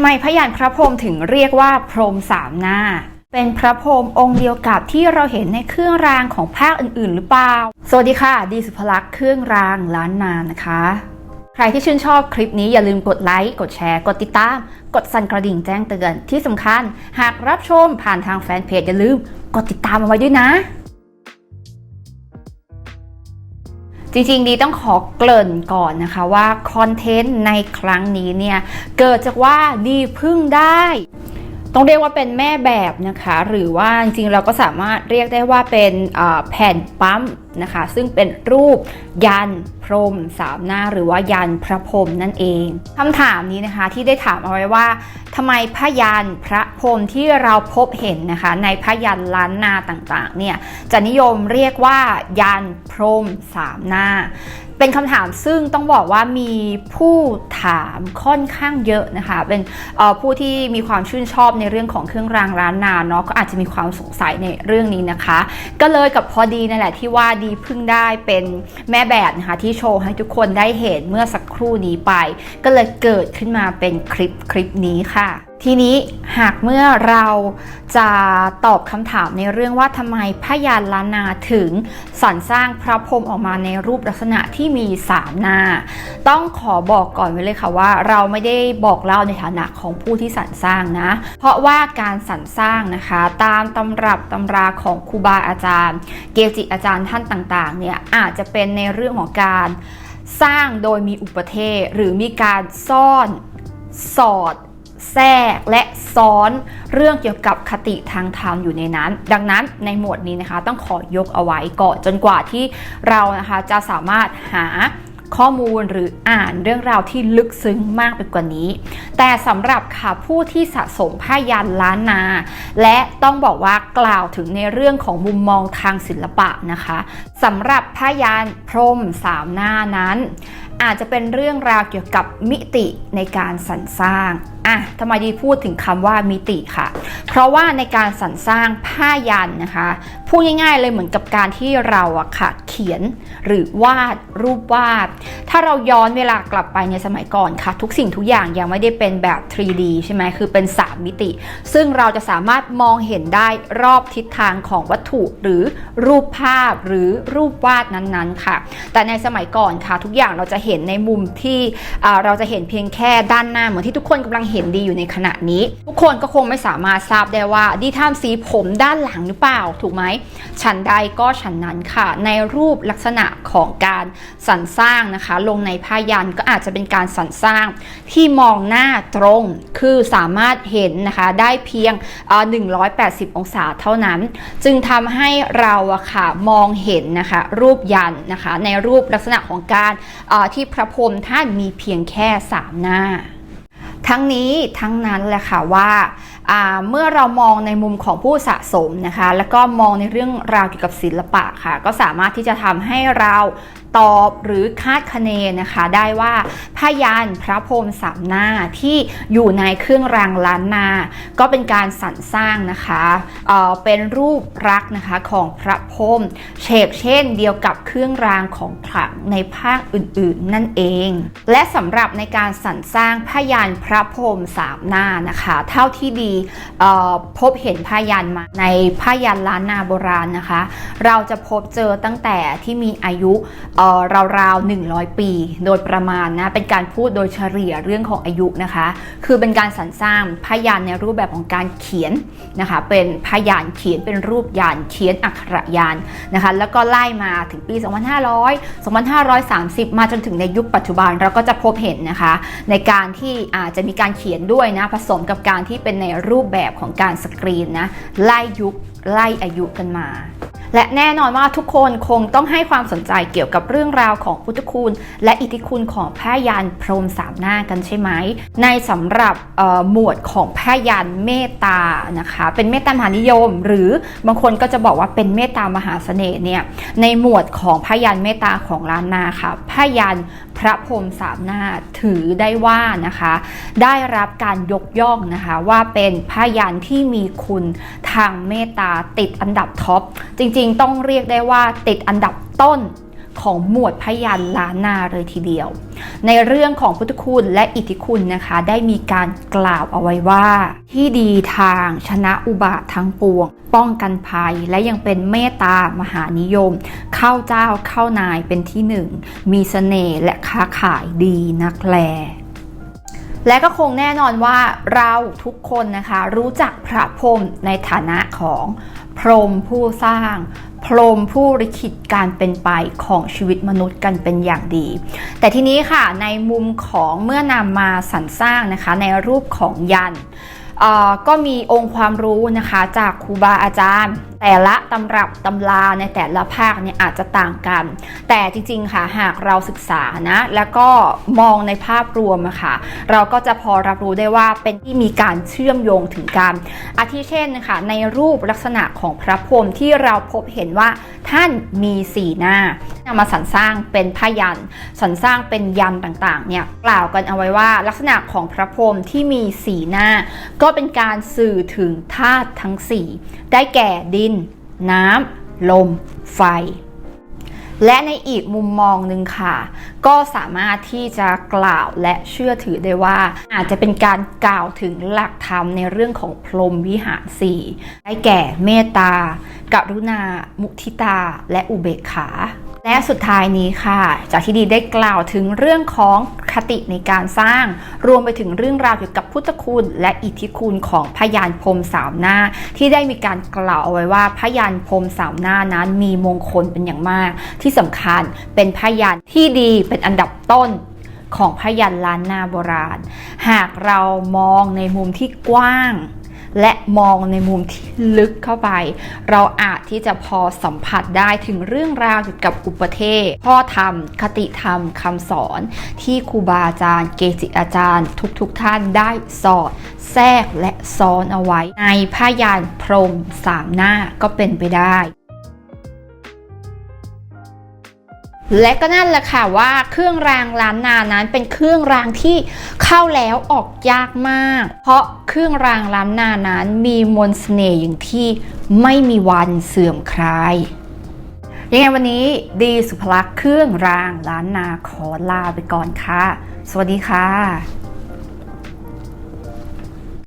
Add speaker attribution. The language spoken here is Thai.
Speaker 1: ำไมพระยานพระพรหมถึงเรียกว่าพรหมสามหน้า เป็นพระพรหมองค์เดียวกับที่เราเห็นในเครื่องรางของภาคอื่น ๆ หรือเปล่า สวัสดีค่ะ ดีสุภลักษ์เครื่องรางล้านนานะคะ ใครที่ชื่นชอบคลิปนี้อย่าลืมกดไลค์ กดแชร์ กดติดตาม กดสั่นกระดิ่งแจ้งเตือน ที่สำคัญ หากรับชมผ่านทางแฟนเพจอย่าลืมกดติดตามเอาไว้ด้วยนะ จริงๆ ดีต้องขอเกริ่นก่อนนะคะว่าคอนเทนต์ในครั้งนี้เนี่ย เกิดจากว่าดีพึ่งได้ ต้องเรียกว่าเป็นแม่แบบนะคะ หรือว่าจริงๆเราก็สามารถเรียกได้ว่าเป็นแผ่นปั๊มนะคะ ซึ่งเป็นรูปยันพรหมสามหน้าหรือว่ายันพระพรหมนั่นเองคำถามนี้นะคะที่ได้ถามเอาไว้ว่าทำไมพระยันพระพรหมที่เราพบเห็นนะคะ ในพระยันล้านนาต่างๆเนี่ยจะนิยมเรียกว่ายันพรหมสามหน้า เป็นคำถามซึ่งต้องบอกว่ามีผู้ถามค่อนข้างเยอะนะคะ เป็นผู้ที่มีความชื่นชอบในเรื่องของเครื่องรางร้านนาเนาะก็อาจจะมีความสงสัยในเรื่องนี้นะคะ ก็เลยกับพอดีนั่นแหละที่ว่าดีพึ่งได้เป็นแม่แบบนะคะที่โชว์ให้ทุกคนได้เห็นเมื่อสักครู่นี้ไป ก็เลยเกิดขึ้นมาเป็นคลิปคลิปนี้ค่ะ ทีนี้หากเมื่อเราจะตอบคำถามในเรื่องว่าทำไมพระยานล้านนาถึงสรรสร้างพระพรหมออกมาในรูปลักษณะที่มีสามหน้า ต้องขอบอกก่อนไว้เลยค่ะว่า เราไม่ได้บอกเล่าในฐานะของผู้ที่สรรสร้างนะ เพราะว่าการสรรสร้างนะคะ ตามตำรับตำราของครูบาอาจารย์ เกจิอาจารย์ท่านต่างๆเนี่ยอาจจะเป็นในเรื่องของการสร้างโดยมีอุปเทศหรือมีการซ่อนสอด แทรกและซ้อนเรื่องเกี่ยวกับคติทางธรรมอยู่ในนั้น ดังนั้นในหมวดนี้นะคะต้องขอยกเอาไว้ก่อนจนกว่าที่เรานะคะจะสามารถหาข้อมูลหรืออ่านเรื่องราวที่ลึกซึ้งมากไปกว่านี้ แต่สำหรับค่ะผู้ที่สะสมผ้ายันล้านนา และต้องบอกว่ากล่าวถึงในเรื่องของมุมมองทางศิลปะนะคะสำหรับผ้ายันพรมสามหน้านั้น อาจจะเป็นเรื่องราวเกี่ยวกับมิติในการสรรสร้าง อะทำไมดีพูดถึงคำว่ามิติค่ะ เพราะว่าในการสรรสร้างผ้ายันนะคะพูดง่ายๆเลยเหมือนกับการที่เราอะค่ะเขียนหรือวาดรูปวาด ถ้าเราย้อนเวลากลับไปในสมัยก่อนค่ะ ทุกสิ่งทุกอย่างยังไม่ได้เป็นแบบ 3D ใช่ไหมคือเป็น 3 มิติ ซึ่งเราจะสามารถมองเห็นได้รอบทิศทางของวัตถุหรือรูปภาพหรือรูปวาดนั้นๆค่ะ แต่ในสมัยก่อนค่ะ ทุกอย่างเราจะเห็นในมุมที่เราจะเห็นเพียงแค่ด้านหน้าเหมือนที่ทุกคนกำลังเห็นดีอยู่ในขณะนี้ ทุกคนก็คงไม่สามารถทราบได้ว่าดีทามสีผมด้านหลังหรือเปล่าถูกไหมฉันใดก็ฉันนั้นค่ะ ในรูปลักษณะของการสรรสร้างนะคะ ลงในผ้ายันก็อาจจะเป็นการสรรสร้างที่มองหน้าตรงคือสามารถเห็นนะคะได้เพียง 180 องศาเท่านั้น จึงทำให้เราอะค่ะมองเห็นนะคะรูปยันนะคะในรูปลักษณะของการที่พระพรหมท่านมีเพียงแค่สามหน้า ทั้งนี้ทั้งนั้นแหละค่ะว่าเมื่อเรามองในมุมของผู้สะสมนะคะ แล้วก็มองในเรื่องราวเกี่ยวกับศิลปะค่ะ ก็สามารถที่จะทำให้เราตอบหรือคาดคะเนนะคะ ได้ว่าพยานพระพรหมสามหน้าที่อยู่ในเครื่องรางล้านนา ก็เป็นการสรรสร้างนะคะเเป็นรูปรักนะคะของพระพรหมเฉกเช่นเดียวกับเครื่องรางของขลังในภาคอื่นๆ นั่นเอง และสำหรับในการสรรสร้างพยานพระพรหมสามหน้านะคะ เท่าที่ดีพบเห็นพยันมาในพยันล้านนาโบราณนะคะ เราจะพบเจอตั้งแต่ที่มีอายุเอ่อราวๆ100 ปี โดยประมาณนะเป็นการพูดโดยเฉลี่ยเรื่องของอายุนะคะ คือเป็นการสรรสร้างพยันในรูปแบบของการเขียนนะคะ เป็นพยันเขียนเป็นรูปยันเขียนอักขระยันนะคะ แล้วก็ไล่มาถึงปี 2500 2530 มาจนถึงในยุคปัจจุบันเราก็จะพบเห็นนะคะ ในการที่อาจจะมีการเขียนด้วยนะผสมกับการที่เป็นในรูปแบบของการสกรีนนะไล่ยุคไล่อายุกันมา และแน่นอนว่าทุกคนคงต้องให้ความสนใจเกี่ยวกับเรื่องราวของพุทธคุณ และอิทธิคุณของพระยันพรหมสามหน้ากันใช่ไหม ในสำหรับหมวดของพระยันเมตตานะคะ เป็นเมตตามหานิยม หรือบางคนก็จะบอกว่าเป็นเมตตามหาเสน่ห์เนี่ยในหมวดของพระยันเมตตาของล้านนาค่ะพระยันพระพรหมสามหน้าถือได้ว่านะคะ ได้รับการยกย่องนะคะว่าเป็นพระยันที่มีคุณทางเมตตาติดอันดับท็อปจริงๆ ต้องเรียกได้ว่าติดอันดับต้นของหมวดพยัญล้านนาเลยทีเดียว ในเรื่องของพุทธคุณและอิทธิคุณนะคะ ได้มีการกล่าวเอาไว้ว่า ที่ดีทางชนะอุบาททั้งปวง ป้องกันภัยและยังเป็นเมตตามหานิยม เข้าเจ้าเข้านายเป็นที่หนึ่ง มีเสน่ห์และค้าขายดีนักแลและก็คงแน่นอนว่าเราทุกคนนะคะ รู้จักพระพรหมในฐานะของ พรหมผู้สร้าง พรหมผู้ริขิตการเป็นไปของชีวิตมนุษย์กันเป็นอย่างดี แต่ทีนี้ค่ะในมุมของเมื่อนำมาสรรสร้างนะคะในรูปของยันต ก็มีองค์ความรู้นะคะจากครูบาอาจารย์ แต่ละตำรับตำราในแต่ละภาคเนี่ยอาจจะต่างกัน แต่จริงๆค่ะหากเราศึกษานะแล้วก็มองในภาพรวมอะค่ะเราก็จะพอรับรู้ได้ว่าเป็นที่มีการเชื่อมโยงถึงกัน อาทิเช่นนะคะในรูปลักษณะของพระพรหมที่เราพบเห็นว่าท่านมีสีหน้า นำมาสรรสร้างเป็นพยันสรรสร้างเป็นยันต่างๆเนี่ยกล่าวกันเอาไว้ว่าลักษณะของพระพรหมที่มีสีหน้า ก็เป็นการสื่อถึงธาตุทั้ง4ได้แก่ดิน น้ำลม ไฟ และในอีกมุมมองหนึ่งค่ะ ก็สามารถที่จะกล่าวและเชื่อถือได้ว่า อาจจะเป็นการกล่าวถึงหลักธรรมในเรื่องของพรหมวิหารสี่ได้แก่เมตตากรุณา มุทิตา และอุเบกขา และสุดท้ายนี้ค่ะ จากที่ดีได้กล่าวถึงเรื่องของคติในการสร้าง รวมไปถึงเรื่องราวเกี่ยวกับพุทธคุณและอิทธิคุณของพยานพรมสามหน้า ที่ได้มีการกล่าวเอาไว้ว่าพยานพรมสามหน้านั้นมีมงคลเป็นอย่างมาก ที่สำคัญเป็นพยานที่ดีเป็นอันดับต้นของพยันล้านนาโบราณ หากเรามองในมุมที่กว้าง และมองในมุมที่ลึกเข้าไป เราอาจที่จะพอสัมผัสได้ถึงเรื่องราวเกี่ยวกับอุปเทศพ่อธรรม คติธรรมคำสอน ที่ครูบาอาจารย์ เกจิอาจารย์ ทุกๆทท่านได้สอด แทรกและซ้อนเอาไว้ ในพยานพรมสามหน้าก็เป็นไปได้ และก็นั่นแหละค่ะว่าเครื่องรางล้านนานั้นเป็นเครื่องรางที่เข้าแล้วออกยากมาก เพราะเครื่องรางล้านนานั้นมีมนต์เสน่ห์อย่างที่ไม่มีวันเสื่อมคลายยังไงวันนี้ดีสุภลักษณ์เครื่องรางล้านนาขอลาไปก่อนค่ะ สวัสดีค่ะ